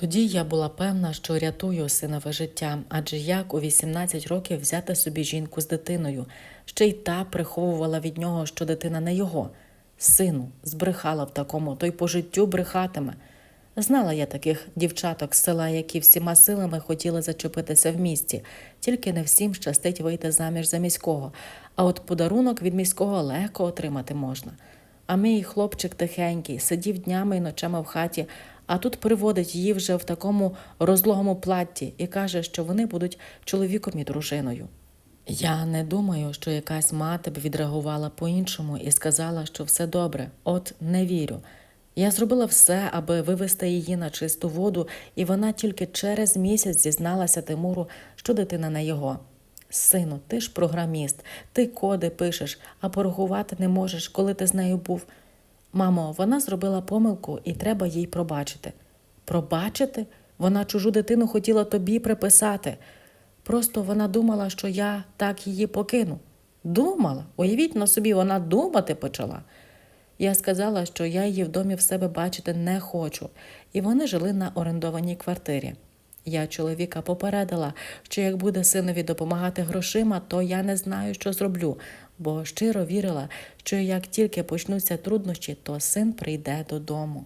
Тоді я була певна, що рятую синове життя, адже як у 18 років взяти собі жінку з дитиною, ще й та приховувала від нього, що дитина не його. Сину, збрехала в такому, то й по життю брехатиме. Знала я таких дівчаток з села, які всіма силами хотіли зачепитися в місті, тільки не всім щастить вийти заміж за міського, а от подарунок від міського легко отримати можна. А мій хлопчик тихенький, сидів днями і ночами в хаті, а тут приводить її вже в такому розлогому платті і каже, що вони будуть чоловіком і дружиною. Я не думаю, що якась мати б відреагувала по-іншому і сказала, що все добре, от не вірю. Я зробила все, аби вивести її на чисту воду, і вона тільки через місяць зізналася Тимуру, що дитина не його. Сину, ти ж програміст, ти коди пишеш, а порахувати не можеш, коли ти з нею був. Мамо, вона зробила помилку і треба їй пробачити. Пробачити? Вона чужу дитину хотіла тобі приписати. Просто вона думала, що я так її покину. Думала, уявіть на собі, вона думати почала. Я сказала, що я її в домі в себе бачити не хочу, і вони жили на орендованій квартирі. Я чоловіка попередила, що як буде синові допомагати грошима, то я не знаю, що зроблю, бо щиро вірила, що як тільки почнуться труднощі, то син прийде додому.